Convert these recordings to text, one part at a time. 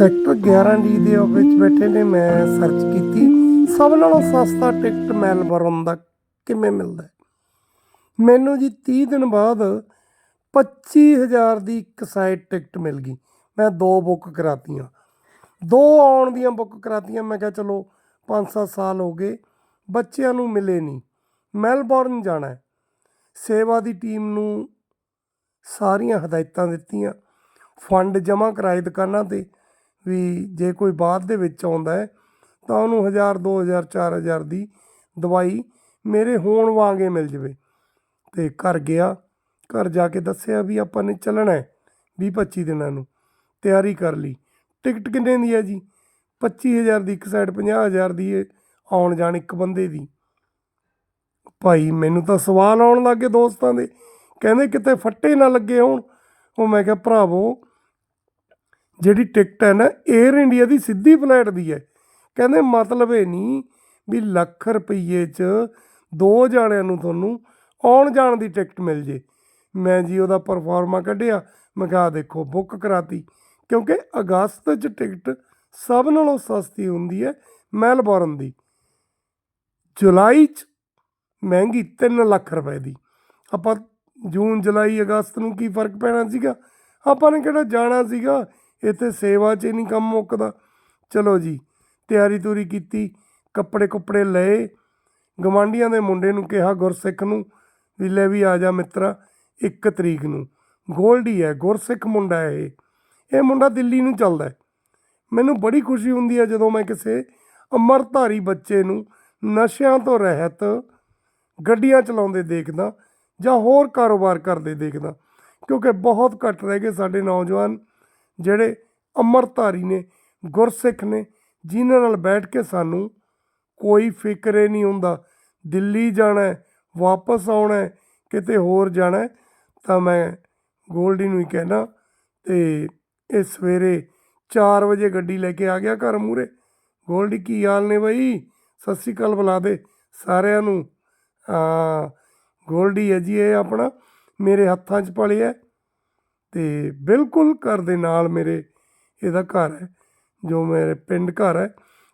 Sector 11 D ਦੇ ਵਿੱਚ ਬੈਠੇ ਨੇ, ਮੈਂ ਸਰਚ ਕੀਤੀ। ਸਭ ਨਾਲੋਂ ਸਸਤਾ ਟਿਕਟ ਮੈਲਬੌਰਨ ਦਾ ਕਿਵੇਂ ਮਿਲਦਾ ਮੈਨੂੰ ਜੀ 30 ਦਿਨ ਬਾਅਦ 25000 ਦੀ ਇੱਕ ਸਾਈਡ ਟਿਕਟ ਮਿਲ ਗਈ। ਮੈਂ ਦੋ ਬੁੱਕ ਕਰਾਤੀਆਂ। ਦੋ ਆਉਣ ਦੀਆਂ ਬੁੱਕ ਕਰਾਤੀਆਂ, ਮੈਂ ਕਿਹਾ ਚਲੋ 5-7 ਸਾਲ ਹੋ ਗਏ, ਬੱਚਿਆਂ ਨੂੰ ਮਿਲੇ ਨਹੀਂ ਮੈਲਬੌਰਨ ਜਾਣਾ ਸੇਵਾ ਦੀ ਟੀਮ ਨੂੰ ਸਾਰੀਆਂ ਹਦਾਇਤਾਂ ਦਿੱਤੀਆਂ। ਫੰਡ ਜਮ੍ਹਾਂ ਕਰਾਏ ਦੁਕਾਨਾਂ ਤੇ ਵੀ ਜੇ ਕੋਈ ਬਾਅਦ ਦੇ ਵਿੱਚ ਆਉਂਦਾ ਹੈ, ਤਾਂ ਉਹਨੂੰ 1000 2000 4000 ਦੀ ਦਵਾਈ ਮੇਰੇ ਹੋਣ ਵਾਂਗੇ ਮਿਲ ਜਵੇ। ਤੇ ਘਰ ਗਿਆ, ਘਰ ਜਾ ਕੇ ਦੱਸਿਆ ਵੀ ਆਪਾਂ ਨੇ ਚੱਲਣਾ ਹੈ 20 25 ਦਿਨਾਂ ਨੂੰ, ਤਿਆਰੀ ਕਰ ਲਈ। ਟਿਕਟ ਕਿੰਨੇ ਦੀ ਹੈ ਜੀ? 25000 ਦੀ ਇੱਕ ਸਾਈਡ 50000 ਦੀ ਆਉਣ ਜਾਣ ਇੱਕ ਬੰਦੇ ਦੀ। ਭਾਈ ਮੈਨੂੰ ਤਾਂ ਸਵਾਲ ਆਉਣ ਲੱਗੇ ਦੋਸਤਾਂ ਦੇ। ਕਹਿੰਦੇ ਕਿਤੇ ਫੱਟੇ ਨਾ ਲੱਗੇ ਹੋਣ। ਉਹ ਮੈਂ ਕਿਹਾ, ਭਰਾਵੋ ਜਿਹੜੀ ਟਿਕਟ ਹੈ ਨਾ 에ਅਰ ਇੰਡੀਆ ਦੀ ਸਿੱਧੀ ਫਲਾਈਟ ਦੀ ਹੈ। ਕਹਿੰਦੇ ਮਤਲਬ ਇਹ ਨਹੀਂ ਵੀ ਲੱਖ ਰੁਪਈਏ 'ਚ ਦੋ ਜਾਣਿਆਂ ਨੂੰ ਤੁਹਾਨੂੰ ਆਉਣ ਜਾਣ ਦੀ ਟਿਕਟ ਮਿਲ ਜੇ। ਮੈਂ ਜੀ ਉਹਦਾ ਪਰਫਾਰਮਾ ਕੱਢਿਆ, ਮੈਂ ਕਿਹਾ ਦੇਖੋ ਬੁੱਕ ਕਰਾਤੀ। ਕਿਉਂਕਿ ਅਗਸਤ 'ਚ ਟਿਕਟ ਸਭ ਨਾਲੋਂ ਸਸਤੀ ਹੁੰਦੀ ਹੈ ਮੈਲਬੌਰਨ ਦੀ। ਜੁਲਾਈ 'ਚ ਮਹਿੰਗੀ 3 ਲੱਖ ਰੁਪਏ ਦੀ। ਆਪਾਂ ਜੂਨ, ਜੁਲਾਈ, ਅਗਸਤ ਨੂੰ ਕੀ ਫ਼ਰਕ ਪੈਣਾ ਸੀਗਾ? ਆਪਾਂ ਨੇ ਕਿਹੜਾ ਜਾਣਾ ਸੀਗਾ? ਇੱਥੇ ਸੇਵਾ 'ਚ ਨਹੀਂ ਕੰਮ ਮੁੱਕਦਾ। ਚਲੋ ਜੀ, ਤਿਆਰੀ ਤੂਰੀ ਕੀਤੀ, ਕੱਪੜੇ ਕੁੱਪੜੇ ਲਏ। ਗਵਾਂਡੀਆਂ ਦੇ ਮੁੰਡੇ ਨੂੰ ਕਿਹਾ, ਗੁਰਸਿੱਖ ਨੂੰ, ਵੀ ਲੈ ਵੀ ਆ ਜਾ ਮਿੱਤਰਾ 1 ਤਰੀਕ ਨੂੰ। ਗੋਲਡੀ ਹੈ, ਗੁਰਸਿੱਖ ਮੁੰਡਾ ਹੈ ਇਹ। ਇਹ ਮੁੰਡਾ ਦਿੱਲੀ ਨੂੰ ਚੱਲਦਾ ਮੈਨੂੰ ਬੜੀ ਖੁਸ਼ੀ ਹੁੰਦੀ ਹੈ ਜਦੋਂ ਮੈਂ ਕਿਸੇ ਅਮਰਧਾਰੀ ਬੱਚੇ ਨੂੰ ਨਸ਼ਿਆਂ ਤੋਂ ਰਹਿਤ ਗੱਡੀਆਂ ਚਲਾਉਂਦੇ ਦੇਖਦਾ ਜਾਂ ਹੋਰ ਕਾਰੋਬਾਰ ਕਰਦੇ ਦੇਖਦਾ, ਕਿਉਂਕਿ ਬਹੁਤ ਘੱਟ ਰਹਿ ਗਏ ਸਾਡੇ ਨੌਜਵਾਨ ਜਿਹੜੇ ਅੰਮ੍ਰਿਤਧਾਰੀ ਨੇ, ਗੁਰਸਿੱਖ ਨੇ, ਜਿਨ੍ਹਾਂ ਨਾਲ ਬੈਠ ਕੇ ਸਾਨੂੰ ਕੋਈ ਫਿਕਰ ਹੀ ਨਹੀਂ ਹੁੰਦਾ, ਦਿੱਲੀ ਜਾਣਾ ਵਾਪਸ ਆਉਣਾ ਕਿਤੇ ਹੋਰ ਜਾਣਾ ਤਾਂ ਮੈਂ ਗੋਲਡੀ ਨੂੰ ਹੀ ਕਹਿਣਾ ਤੇ ਇਹ ਸਵੇਰੇ 4 ਵਜੇ ਗੱਡੀ ਲੈ ਕੇ ਆ ਗਿਆ ਘਰ ਮੂਰੇ ਗੋਲਡੀ, ਕੀ ਹਾਲ ਨੇ ਬਈ? ਸਤਿ ਸ਼੍ਰੀ ਅਕਾਲ, ਬੁਲਾ ਦੇ ਸਾਰਿਆਂ ਨੂੰ। ਹਾਂ ਗੋਲਡੀ ਹੈ ਜੀ, ਇਹ ਆਪਣਾ, ਮੇਰੇ ਹੱਥਾਂ 'ਚ ਪਲਿਆ ਤੇ ਬਿਲਕੁਲ ਘਰ ਦੇ ਨਾਲ ਮੇਰੇ ਇਹਦਾ ਘਰ ਹੈ, ਜੋ ਮੇਰੇ ਪਿੰਡ ਘਰ ਹੈ।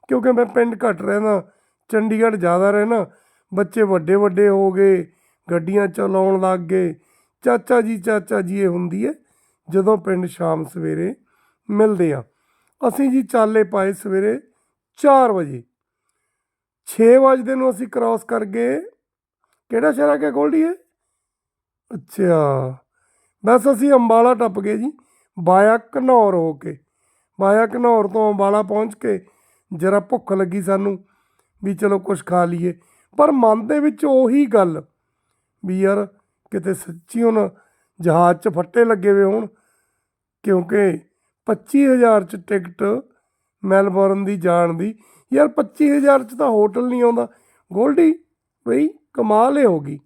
ਕਿਉਂਕਿ ਮੈਂ ਪਿੰਡ ਘੱਟ ਰਹਿੰਦਾ, ਚੰਡੀਗੜ੍ਹ ਜ਼ਿਆਦਾ ਰਹਿਣਾ ਬੱਚੇ ਵੱਡੇ ਵੱਡੇ ਹੋ ਗਏ, ਗੱਡੀਆਂ ਚਲਾਉਣ ਲੱਗ ਗਏ। ਚਾਚਾ ਜੀ ਚਾਚਾ ਜੀ, ਇਹ ਹੁੰਦੀ ਹੈ, ਜਦੋਂ ਪਿੰਡ ਸ਼ਾਮ ਸਵੇਰੇ ਮਿਲਦੇ ਆ ਅਸੀਂ ਜੀ ਚਾਲੇ ਪਾਏ ਸਵੇਰੇ 4 ਵਜੇ। 6 ਵਜੇ ਨੂੰ ਅਸੀਂ ਕ੍ਰਾਸ ਕਰ ਗਏ। ਕਿਹੜਾ ਸ਼ਹਿਰ ਆ ਗਿਆ ਗੋਲਡੀ ਹੈ ਅੱਛਾ। ਬਸ ਅਸੀਂ ਅੰਬਾਲਾ ਟੱਪ ਗਏ ਜੀ, ਬਾਇਆ ਘਨੌਰ ਹੋ ਕੇ। ਬਾਇਆ ਘਨੌਰ ਤੋਂ ਅੰਬਾਲਾ ਪਹੁੰਚ ਕੇ ਜਰਾ ਭੁੱਖ ਲੱਗੀ ਸਾਨੂੰ ਵੀ ਚਲੋ ਕੁਝ ਖਾ ਲਈਏ। ਪਰ ਮਨ ਦੇ ਵਿੱਚ ਉਹੀ ਗੱਲ ਵੀ ਯਾਰ ਕਿਤੇ ਸੱਚੀ ਹੁਣ ਜਹਾਜ਼ 'ਚ ਫੱਟੇ ਲੱਗੇ ਹੋਏ ਹੋਣ, ਕਿਉਂਕਿ 25000 'ਚ ਟਿਕਟ ਮੈਲਬੌਰਨ ਦੀ ਜਾਣ ਦੀ। ਯਾਰ 25000 'ਚ ਤਾਂ ਹੋਟਲ ਨਹੀਂ ਆਉਂਦਾ। ਗੋਲਡੀ, ਬਈ ਕਮਾਲ ਹੀ ਹੋ ਗਈ।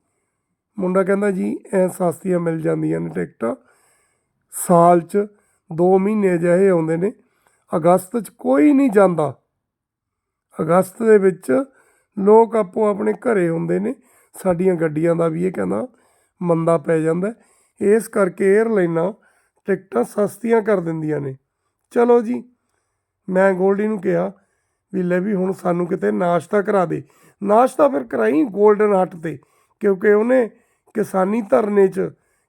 ਮੁੰਡਾ ਕਹਿੰਦਾ ਜੀ, ਐ ਸਸਤੀਆਂ ਮਿਲ ਜਾਂਦੀਆਂ ਨੇ ਟਿਕਟਾਂ। ਸਾਲ 'ਚ 2 ਮਹੀਨੇ ਅਜਿਹੇ ਆਉਂਦੇ ਨੇ। ਅਗਸਤ 'ਚ ਕੋਈ ਨਹੀਂ ਜਾਂਦਾ। ਅਗਸਤ ਦੇ ਵਿੱਚ ਲੋਕ ਆਪੋ ਆਪਣੇ ਘਰੇ ਹੁੰਦੇ ਨੇ। ਸਾਡੀਆਂ ਗੱਡੀਆਂ ਦਾ ਵੀ ਇਹ ਕਹਿੰਦਾ ਮੰਦਾ ਪੈ ਜਾਂਦਾ। ਇਸ ਕਰਕੇ 에ਅਰਲਾਈਨਾਂ ਟਿਕਟਾਂ ਸਸਤੀਆਂ ਕਰ ਦਿੰਦੀਆਂ ਨੇ। ਚਲੋ ਜੀ, ਮੈਂ ਗੋਲਡੀ ਨੂੰ ਕਿਹਾ ਵੀ ਲੈ ਵੀ ਹੁਣ ਸਾਨੂੰ ਕਿਤੇ ਨਾਸ਼ਤਾ ਕਰਾ ਦੇ। ਨਾਸ਼ਤਾ ਫਿਰ ਕਰਾਈ 골ਡਨ ਹੱਟ ਤੇ, ਕਿਉਂਕਿ ਉਹਨੇ ਕਿਸਾਨੀ ਧਰਨੇ 'ਚ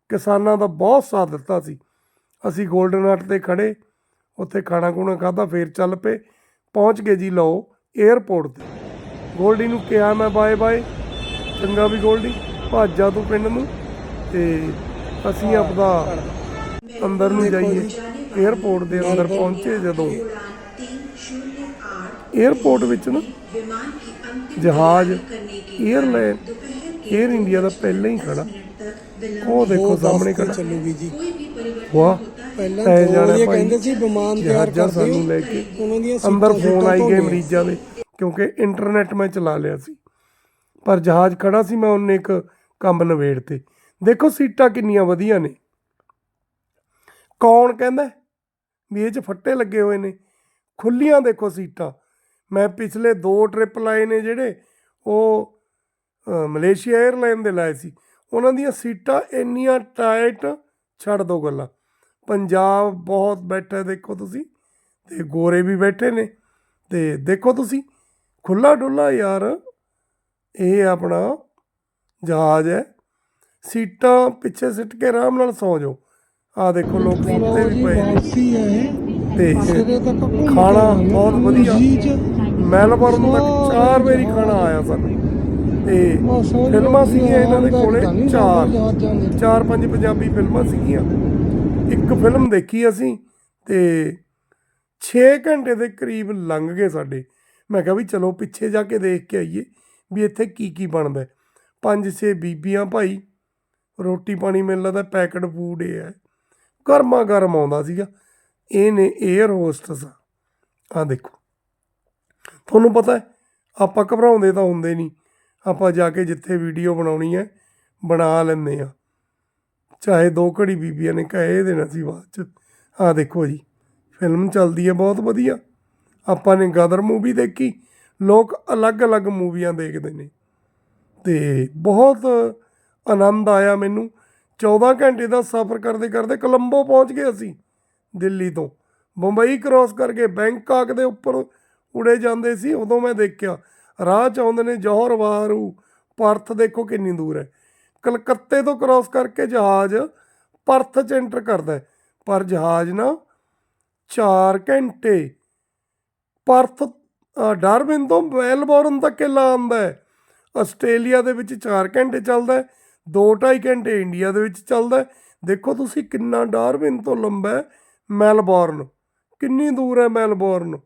ਕਿਸਾਨਾਂ ਦਾ ਬਹੁਤ ਸਾਥ ਦਿੱਤਾ ਸੀ। ਅਸੀਂ 골ਡਨ ਹਟ ਤੇ ਖੜੇ, ਉੱਥੇ ਖਾਣਾ ਖੂਣਾ ਖਾਦਾ ਫੇਰ ਚੱਲ ਪਏ। ਪਹੁੰਚ ਗਏ ਜੀ ਲਓ 에ਅਰਪੋਰਟ ਤੇ। 골ਡੀ ਨੂੰ ਕਿਹਾ ਮੈਂ ਬਾਏ ਬਾਏ। ਚੰਗਾ ਵੀ 골ਡੀ ਭਾਜਾ ਤੂੰ ਪਿੰਡ ਨੂੰ ਤੇ ਅਸੀਂ ਆਪਦਾ ਅੰਦਰ ਨੂੰ ਜਾਈਏ। 에ਅਰਪੋਰਟ ਦੇ ਅੰਦਰ ਪਹੁੰਚੇ ਜਦੋਂ। 에ਅਰਪੋਰਟ ਵਿੱਚ ਨਾ ਜਹਾਜ਼ 에ਅਰਲਾਈਨ 에ਅਰ ਇੰਡੀਆ ਦਾ ਪਹਿਲਾਂ ਹੀ ਖੜਾ। ਉਹ ਦੇਖੋ ਸਾਹਮਣੇ ਖੜਾ। ਚੱਲੂਗੀ ਜੀ। ਵਾਹ। ਪਹਿਲਾਂ ਜਾਣਾ ਇਹ ਭਾਈ ਕਹਿੰਦੇ ਸੀ ਵਿਮਾਨ ਤਿਆਰ ਜਹਾਜ਼ਾਂ ਕਰ ਸਾਨੂੰ ਦਿਓ ਲੈ ਕੇ। ਉਹਨਾਂ ਦੀਆਂ ਅੰਦਰ ਫੋਨ ਆਈ ਗਏ। ਮਰੀਜ਼ਾਂ ਦੇ ਕਿਉਂਕਿ ਇੰਟਰਨੈਟ ਮੈਂ ਚਲਾ ਲਿਆ ਸੀ। ਪਰ ਜਹਾਜ਼ ਖੜਾ ਸੀ ਮੈਂ ਉਹਨੇ ਇੱਕ ਕੰਮ ਨਵੇੜ ਤੇ। ਦੇਖੋ ਸੀਟਾਂ ਕਿੰਨੀਆਂ ਵਧੀਆ ਨੇ। ਕੌਣ ਕਹਿੰਦਾ ਵੀ ਇਹ 'ਚ ਫੱਟੇ ਲੱਗੇ ਹੋਏ ਨੇ। ਖੁੱਲੀਆਂ ਦੇਖੋ ਸੀਟਾਂ। ਮੈਂ ਪਿਛਲੇ ਦੋ ਟ੍ਰਿਪ ਲਾਏ ਨੇ ਜਿਹੜੇ ਉਹ ਮਲੇਸ਼ੀਆ 에ਅਰਲਾਈਨ ਦੇ ਲਾਏ ਸੀ। ਉਹਨਾਂ ਦੀਆਂ ਸੀਟਾਂ ਇੰਨੀਆਂ ਟਾਈਟ ਛੱਡ ਦੋ ਗੱਲਾਂ। ਪੰਜਾਬ ਬਹੁਤ ਬੈਠਾ ਦੇਖੋ ਤੁਸੀਂ। ਤੇ ਗੋਰੇ ਵੀ ਬੈਠੇ ਨੇ। ਤੇ ਦੇਖੋ ਤੁਸੀਂ ਖੁੱਲਾ ਡੁੱਲਾ ਯਾਰ ਇਹ ਆਪਣਾ ਜਹਾਜ਼ ਹੈ। ਸੀਟਾਂ ਪਿੱਛੇ ਸਿੱਟ ਕੇ ਆਰਾਮ ਨਾਲ ਸੌ ਜਾਓ। ਆ ਦੇਖੋ ਲੋਕ ਸੁੱਤੇ ਵੀ ਪਏ ਨੇ। ਤੇ ਖਾਣਾ। ਬਹੁਤ ਵਧੀਆ। ਮੈਲਬੌਰਨ ਤੱਕ ਚਾਰ ਵਾਰੀ ਖਾਣਾ ਆਇਆ ਸਾਨੂੰ। ਤੇ ਫਿਲਮਾਂ ਸੀਗੀਆਂ ਇਹਨਾਂ ਦੇ ਕੋਲੇ ਤਾਂ ਚਾਰ। ਚਾਰ ਪੰਜ ਪੰਜਾਬੀ ਫਿਲਮਾਂ ਸੀਗੀਆਂ। ਇੱਕ ਫਿਲਮ ਦੇਖੀ ਅਸੀਂ ਤੇ 6 ਘੰਟੇ ਦੇ ਕਰੀਬ ਲੰਘ ਗਏ ਸਾਡੇ। ਮੈਂ ਕਿਹਾ ਵੀ ਚਲੋ ਪਿੱਛੇ ਜਾ ਕੇ ਦੇਖ ਕੇ ਆਈਏ ਵੀ ਇੱਥੇ ਕੀ ਕੀ ਬਣਦਾ। ਪੰਜ ਛੇ ਬੀਬੀਆਂ ਭਾਈ ਰੋਟੀ ਪਾਣੀ ਮੈਨੂੰ ਲੱਗਦਾ ਪੈਕਡ ਫੂਡ ਇਹ ਹੈ। ਗਰਮਾ ਗਰਮ ਆਉਂਦਾ ਸੀਗਾ। ਇਹ ਨੇ 에ਅਰ ਹੋਸਟਸ ਆ ਦੇਖੋ। ਤੁਹਾਨੂੰ ਪਤਾ ਹੈ ਆਪਾਂ ਘਬਰਾਉਂਦੇ ਤਾਂ ਹੁੰਦੇ ਨਹੀਂ। ਆਪਾਂ ਜਾ ਕੇ ਜਿੱਥੇ ਵੀਡੀਓ ਬਣਾਉਣੀ ਹੈ, ਬਣਾ ਲੈਂਦੇ ਆ ਚਾਹੇ ਦੋ ਘੜੀ ਬੀਬੀਆਂ ਨੇ ਕਹੇ ਦੇਣਾ ਸੀ ਬਾਅਦ ਚ। ਆ ਦੇਖੋ ਜੀ ਫਿਲਮ ਚੱਲਦੀ ਹੈ, ਬਹੁਤ ਵਧੀਆ। ਆਪਾਂ ਨੇ ਗਦਰ ਮੂਵੀ ਦੇਖੀ, ਲੋਕ ਅਲੱਗ-ਅਲੱਗ ਮੂਵੀਆਂ ਦੇਖਦੇ ਨੇ। ਤੇ ਬਹੁਤ ਆਨੰਦ ਆਇਆ ਮੈਨੂੰ। 14 ਘੰਟੇ ਦਾ ਸਫ਼ਰ ਕਰਦੇ ਕਰਦੇ ਕੋਲੰਬੋ ਪਹੁੰਚ ਗਏ ਅਸੀਂ, ਦਿੱਲੀ ਤੋਂ। ਬੰਬਈ ਕ੍ਰਾਸ ਕਰਕੇ ਬੈਂਕਾਕ ਦੇ ਉੱਪਰ ਉੜੇ ਜਾਂਦੇ ਸੀ, ਉਦੋਂ ਮੈਂ ਦੇਖਿਆ। ਰਾਹ ਚ ਆਉਂਦੇ ਨੇ ਜੌਹਰ ਵਾਰੂ ਪਰਥ ਦੇਖੋ ਕਿੰਨੀ ਦੂਰ ਹੈ। ਕਲਕੱਤੇ ਤੋਂ ਕ੍ਰਾਸ ਕਰਕੇ ਜਹਾਜ਼ ਪਰਥ ਚ ਐਂਟਰ ਕਰਦਾ ਹੈ। ਪਰ ਜਹਾਜ਼ ਨਾ 4 ਘੰਟੇ ਪਰਥ ਅ, ਡਾਰਵਿਨ ਤੋਂ ਮੈਲਬੌਰਨ ਤੱਕ ਇਹ ਆਉਂਦਾ ਹੈ। ਆਸਟ੍ਰੇਲੀਆ ਦੇ ਵਿੱਚ 4 ਘੰਟੇ ਚੱਲਦਾ ਹੈ 2.5 ਘੰਟੇ ਇੰਡੀਆ ਦੇ ਵਿੱਚ ਚੱਲਦਾ ਹੈ। ਦੇਖੋ ਤੁਸੀਂ ਕਿੰਨਾ ਡਾਰਵਿਨ ਤੋਂ ਲੰਬਾ ਹੈ ਮੈਲਬੌਰਨ ਕਿੰਨੀ ਦੂਰ ਹੈ ਮੈਲਬੌਰਨ।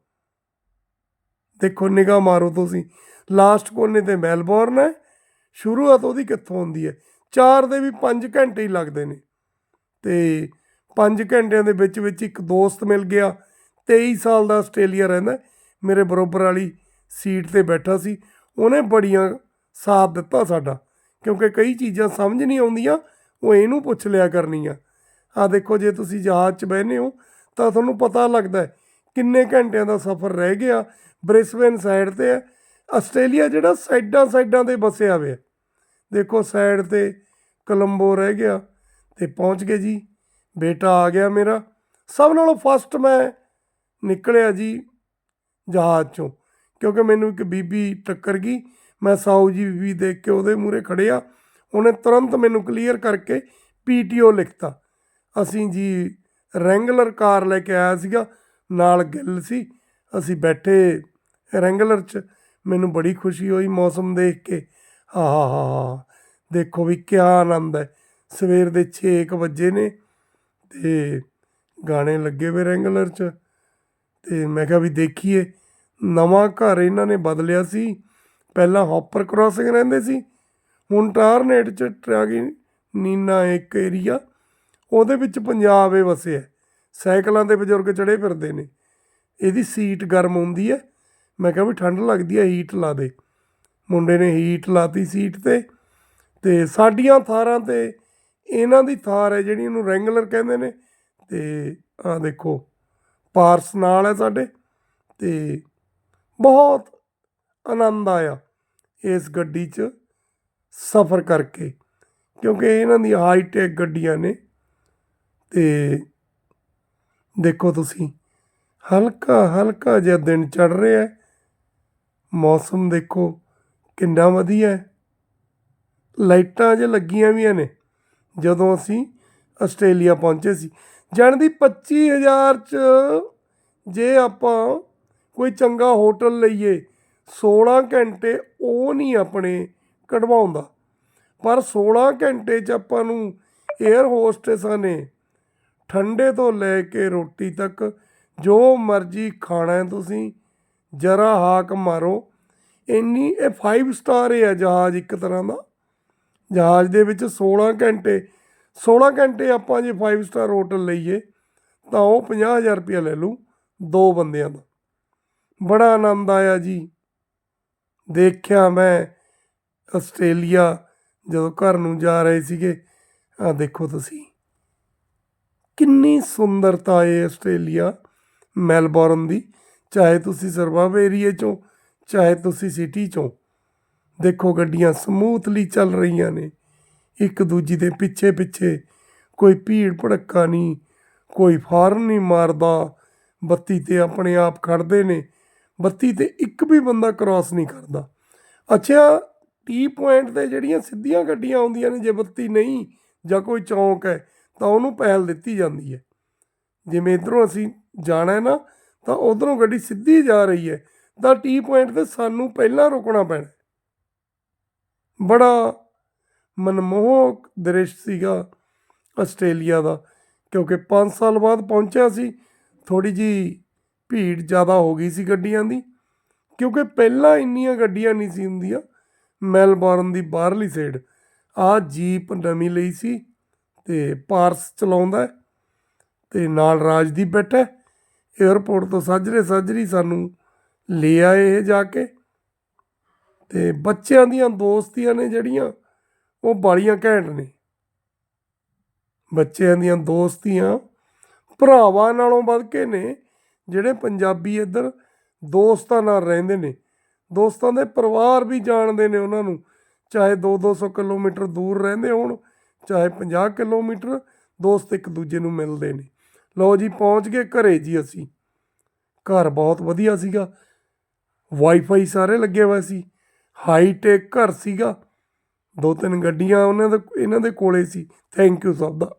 ਦੇਖੋ ਨਿਗਾਹ ਮਾਰੋ ਤੁਸੀਂ। ਲਾਸਟ ਕੋਨੇ ਤੇ ਮੈਲਬੌਰਨ ਹੈ। ਸ਼ੁਰੂਆਤ ਉਹਦੀ ਕਿੱਥੋਂ ਹੁੰਦੀ ਹੈ। ਚਾਰ ਦੇ ਵੀ 5 ਘੰਟੇ ਹੀ ਲੱਗਦੇ ਨੇ। ਤੇ 5 ਘੰਟਿਆਂ ਦੇ ਵਿੱਚ ਵਿੱਚ ਇੱਕ ਦੋਸਤ ਮਿਲ ਗਿਆ। 23 ਸਾਲ ਦਾ ਆਸਟ੍ਰੇਲੀਆ ਰਹਿੰਦਾ ਮੇਰੇ ਬਰੋਬਰ ਵਾਲੀ ਸੀਟ ਤੇ ਬੈਠਾ ਸੀ। ਉਹਨੇ ਬੜੀਆਂ ਸਾਥ ਦਿੱਤਾ ਸਾਡਾ। ਕਿਉਂਕਿ ਕਈ ਚੀਜ਼ਾਂ ਸਮਝ ਨਹੀਂ ਆਉਂਦੀਆਂ, ਉਹ ਇਹਨੂੰ ਪੁੱਛ ਲਿਆ ਕਰਨੀਆਂ। ਆ ਦੇਖੋ, ਜੇ ਤੁਸੀਂ ਜਹਾਜ਼ 'ਚ ਬਹਿਨੇ ਹੋ, ਤਾਂ ਤੁਹਾਨੂੰ ਪਤਾ ਲੱਗਦਾ ਕਿੰਨੇ ਘੰਟਿਆਂ ਦਾ ਸਫ਼ਰ ਰਹਿ ਗਿਆ, ਬ੍ਰਿਸਬੇਨ ਸਾਈਡ ਤੇ ਹੈ, ਆਸਟ੍ਰੇਲੀਆ ਜਿਹੜਾ ਸਾਈਡਾਂ ਸਾਈਡਾਂ ਤੇ ਵਸਿਆ ਹੋਇਆ। ਦੇਖੋ ਸਾਈਡ ਤੇ ਕੋਲੰਬੋ ਰਹਿ ਗਿਆ ਤੇ ਪਹੁੰਚ ਗਏ ਜੀ, ਬੇਟਾ ਆ ਗਿਆ ਮੇਰਾ। ਸਭ ਨਾਲੋਂ ਫਸਟ ਮੈਂ ਨਿਕਲਿਆ ਜੀ ਜਹਾਜ਼ ਚੋਂ, ਕਿਉਂਕਿ ਮੈਨੂੰ ਇੱਕ ਬੀਬੀ ਟੱਕਰ ਗਈ, ਮੈਂ ਸਾਊ ਜੀ ਬੀਬੀ ਦੇਖ ਕੇ ਉਹਦੇ ਮੂਹਰੇ ਖੜਿਆ, ਉਹਨੇ ਤੁਰੰਤ ਮੈਨੂੰ ਕਲੀਅਰ ਕਰਕੇ ਪੀਟੀਓ ਲਿਖਤਾ। ਅਸੀਂ ਜੀ ਰੈਂਗਲਰ ਕਾਰ ਲੈ ਕੇ ਆਇਆ ਸੀਗਾ ਨਾਲ ਗਿੱਲ ਸੀ। ਅਸੀਂ ਬੈਠੇ ਰੈਂਗਲਰ 'ਚ। ਮੈਨੂੰ ਬੜੀ ਖੁਸ਼ੀ ਹੋਈ ਮੌਸਮ ਦੇਖ ਕੇ। ਹਾ ਹਾ ਹਾ ਹਾ। ਦੇਖੋ ਵੀ ਕਿਆ ਆਨੰਦ ਹੈ। ਸਵੇਰ ਦੇ 6 ਵਜੇ ਨੇ ਤੇ ਗਾਣੇ ਲੱਗੇ ਵੇ ਰੈਂਗਲਰ 'ਚ। ਤੇ ਮੈਂ ਕਿਹਾ ਵੀ ਦੇਖੀਏ, ਨਵਾਂ ਘਰ ਇਹਨਾਂ ਨੇ ਬਦਲਿਆ ਸੀ। ਪਹਿਲਾਂ ਹੌਪਰ ਕ੍ਰਾਸਿੰਗ ਰਹਿੰਦੇ ਸੀ। ਹੁਣ ਟਾਰਨੇਟ 'ਚ ਟਰਾਗੀ ਨੀਨਾ ਇੱਕ ਏਰੀਆ। ਉਹਦੇ ਵਿੱਚ ਪੰਜਾਬ ਇਹ ਵਸਿਆ। ਸਾਈਕਲਾਂ ਤੇ ਬਜ਼ੁਰਗ ਚੜੇ ਫਿਰਦੇ ਨੇ। ਇਹਦੀ ਸੀਟ ਗਰਮ ਹੁੰਦੀ ਹੈ। ਮੈਂ ਕਿਹਾ ਵੀ ਠੰਡ ਲੱਗਦੀ ਹੈ ਹੀਟ ਲਾ ਦੇ। ਮੁੰਡੇ ਨੇ ਹੀਟ ਲਾਤੀ ਸੀਟ ਤੇ ਤੇ ਸਾਡੀਆਂ ਥਾਰਾਂ ਤੇ ਇਹਨਾਂ ਦੀ ਥਾਰ ਹੈ ਜਿਹੜੀ ਇਹਨੂੰ ਰੈਂਗਲਰ ਕਹਿੰਦੇ ਨੇ। ਤੇ ਆ ਦੇਖੋ, ਪਾਰਸ ਨਾਲ ਹੈ ਸਾਡੇ ਤੇ ਬਹੁਤ ਆਨੰਦ ਆਇਆ ਇਸ ਗੱਡੀ 'ਚ ਸਫ਼ਰ ਕਰਕੇ। ਕਿਉਂਕਿ ਇਹਨਾਂ ਦੀ ਹਾਈਟੈਕ ਗੱਡੀਆਂ ਨੇ ਤੇ ਦੇਖੋ ਤੁਸੀਂ, ਹਲਕਾ ਹਲਕਾ ਜਿਹਾ ਦਿਨ ਚੜ ਰਿਹਾ ਹੈ। ਮੌਸਮ ਦੇਖੋ ਕਿੰਨਾ ਵਧੀਆ ਹੈ। ਲਾਈਟਾਂ ਜੇ ਲੱਗੀਆਂ ਵੀਆਂ ਨੇ, ਜਦੋਂ ਅਸੀਂ ਆਸਟ੍ਰੇਲੀਆ ਪਹੁੰਚੇ ਸੀ। ਜਾਣ ਦੀ 25000 ਚ ਜੇ ਆਪਾਂ ਕੋਈ ਚੰਗਾ ਹੋਟਲ ਲਈਏ 16 ਘੰਟੇ ਉਹ ਨਹੀਂ ਆਪਣੇ ਕਢਵਾਉਂਦਾ। ਪਰ 16 ਘੰਟੇ ਚ ਆਪਾਂ ਨੂੰ 에ਅਰ ਹੋਸਟੈਸਾਂ ਨੇ ਠੰਡੇ ਤੋਂ ਲੈ ਕੇ ਰੋਟੀ ਤੱਕ, ਜੋ ਮਰਜ਼ੀ ਖਾਣਾ ਤੁਸੀਂ, ਜਰਾ ਹਾਕ ਮਾਰੋ। ਇੰਨੀ ਇਹ 5 ਸਟਾਰ ਹੈ ਜਹਾਜ਼ ਇੱਕ ਤਰ੍ਹਾਂ ਦਾ। ਜਹਾਜ਼ ਦੇ ਵਿੱਚ 16 ਘੰਟੇ 16 ਘੰਟੇ ਆਪਾਂ ਜੇ 5 ਸਟਾਰ ਹੋਟਲ ਲਈਏ, ਤਾਂ ਉਹ 50000 ਰੁਪਇਆ ਲੈ ਲੂ ਦੋ ਬੰਦਿਆਂ ਦਾ। ਬੜਾ ਆਨੰਦ ਆਇਆ ਜੀ। ਦੇਖਿਆ ਮੈਂ ਆਸਟ੍ਰੇਲੀਆ ਜਦੋਂ ਘਰ ਨੂੰ ਜਾ ਰਹੇ ਸੀਗੇ ਆ ਦੇਖੋ ਤੁਸੀਂ। ਕਿੰਨੀ ਸੁੰਦਰਤਾ ਏ ਆਸਟ੍ਰੇਲੀਆ ਮੈਲਬੌਰਨ ਦੀ, ਚਾਹੇ ਤੁਸੀਂ ਸਰਵਬ ਏਰੀਏ ਚੋਂ, ਚਾਹੇ ਤੁਸੀਂ ਸਿਟੀ ਚੋਂ। ਦੇਖੋ ਗੱਡੀਆਂ ਸਮੂਥਲੀ ਚੱਲ ਰਹੀਆਂ ਨੇ। ਇੱਕ ਦੂਜੀ ਦੇ ਪਿੱਛੇ ਪਿੱਛੇ ਕੋਈ ਭੀੜ ਭੜੱਕਾ ਨਹੀਂ, ਕੋਈ ਫਾਰਨ ਨਹੀਂ ਮਾਰਦਾ। ਬੱਤੀ ਤੇ ਆਪਣੇ ਆਪ ਖੜਦੇ ਨੇ। ਬੱਤੀ ਤੇ ਇੱਕ ਵੀ ਬੰਦਾ ਕ੍ਰਾਸ ਨਹੀਂ ਕਰਦਾ। ਅੱਛਾ ਟੀ ਪੁਆਇੰਟ ਤੇ ਜਿਹੜੀਆਂ ਸਿੱਧੀਆਂ ਗੱਡੀਆਂ ਆਉਂਦੀਆਂ ਨੇ, ਜੇ ਬੱਤੀ ਨਹੀਂ ਜਾਂ ਕੋਈ ਚੌਂਕ ਹੈ ਤਾਂ ਉਹਨੂੰ ਪਹਿਲ ਦਿੱਤੀ ਜਾਂਦੀ ਹੈ। ਜਿਵੇਂ ਇਧਰੋਂ ਅਸੀਂ ਜਾਣਾ ਹੈ ਨਾ, ਤਾਂ ਉਧਰੋਂ ਗੱਡੀ ਸਿੱਧੀ ਜਾ ਰਹੀ ਹੈ। ਤਾਂ ਟੀ ਪੁਆਇੰਟ ਤੇ ਸਾਨੂੰ ਪਹਿਲਾਂ ਰੁਕਣਾ ਪੈਣਾ ਬੜਾ ਮਨਮੋਹਕ ਦ੍ਰਿਸ਼ ਸੀਗਾ ਆਸਟ੍ਰੇਲੀਆ ਦਾ, ਕਿਉਂਕਿ 5 ਸਾਲ ਬਾਅਦ ਪਹੁੰਚਿਆ ਸੀ। ਥੋੜੀ ਜੀ ਭੀੜ ਜ਼ਿਆਦਾ ਹੋ ਗਈ ਸੀ ਗੱਡੀਆਂ ਦੀ, ਕਿਉਂਕਿ ਪਹਿਲਾਂ ਇੰਨੀਆਂ ਗੱਡੀਆਂ ਨਹੀਂ ਸੀ ਹੁੰਦੀਆਂ। ਮੈਲਬੌਰਨ ਦੀ ਬਾਹਰਲੀ ਸਾਈਡ ਆ ਜੀਪ ਨਵੀਂ ਲਈ ਸੀ। ਤੇ ਪਾਰਸ ਚਲਾਉਂਦਾ ਹੈ ਤੇ ਨਾਲ ਰਾਜਦੀਪ ਬੈਠਾ ਹੈ। ਤੋਂ ਸਾਜਰੇ ਸਾਜਰੀ ਸਾਨੂੰ ਲੈ ਆਏ ਇਹ ਜਾ ਕੇ। ਤੇ ਬੱਚਿਆਂ ਦੀਆਂ ਦੋਸਤੀਆਂ ਨੇ ਜਿਹੜੀਆਂ, ਉਹ ਬਾਲੀਆਂ ਘੈਂਟ ਨੇ। ਬੱਚਿਆਂ ਦੀਆਂ ਦੋਸਤੀਆਂ ਭਰਾਵਾਂ ਨਾਲੋਂ ਵੱਧ ਕੇ ਨੇ, ਜਿਹੜੇ ਪੰਜਾਬੀ ਇੱਧਰ ਦੋਸਤਾਂ ਨਾਲ ਰਹਿੰਦੇ ਨੇ। ਦੋਸਤਾਂ ਦੇ ਪਰਿਵਾਰ ਵੀ ਜਾਣਦੇ ਨੇ ਉਹਨਾਂ ਨੂੰ, ਚਾਹੇ 2-200 ਕਿਲੋਮੀਟਰ ਦੂਰ ਰਹਿੰਦੇ ਹੋਣ ਚਾਹੇ 50 ਕਿਲੋਮੀਟਰ ਦੋਸਤ ਇੱਕ ਦੂਜੇ ਨੂੰ ਮਿਲਦੇ ਨੇ। ਲਓ ਜੀ, ਪਹੁੰਚ ਗਏ ਘਰੇ ਜੀ ਅਸੀਂ। ਘਰ ਬਹੁਤ ਵਧੀਆ ਸੀਗਾ। ਵਾਈਫਾਈ ਸਾਰੇ ਲੱਗੇ ਹੋਏ ਸੀ। ਹਾਈ ਟੈਕ ਘਰ ਸੀਗਾ। ਦੋ ਤਿੰਨ ਗੱਡੀਆਂ ਉਹਨਾਂ ਦੇ, ਇਹਨਾਂ ਦੇ ਕੋਲੇ ਸੀ। ਥੈਂਕ ਯੂ ਸਭ ਦਾ।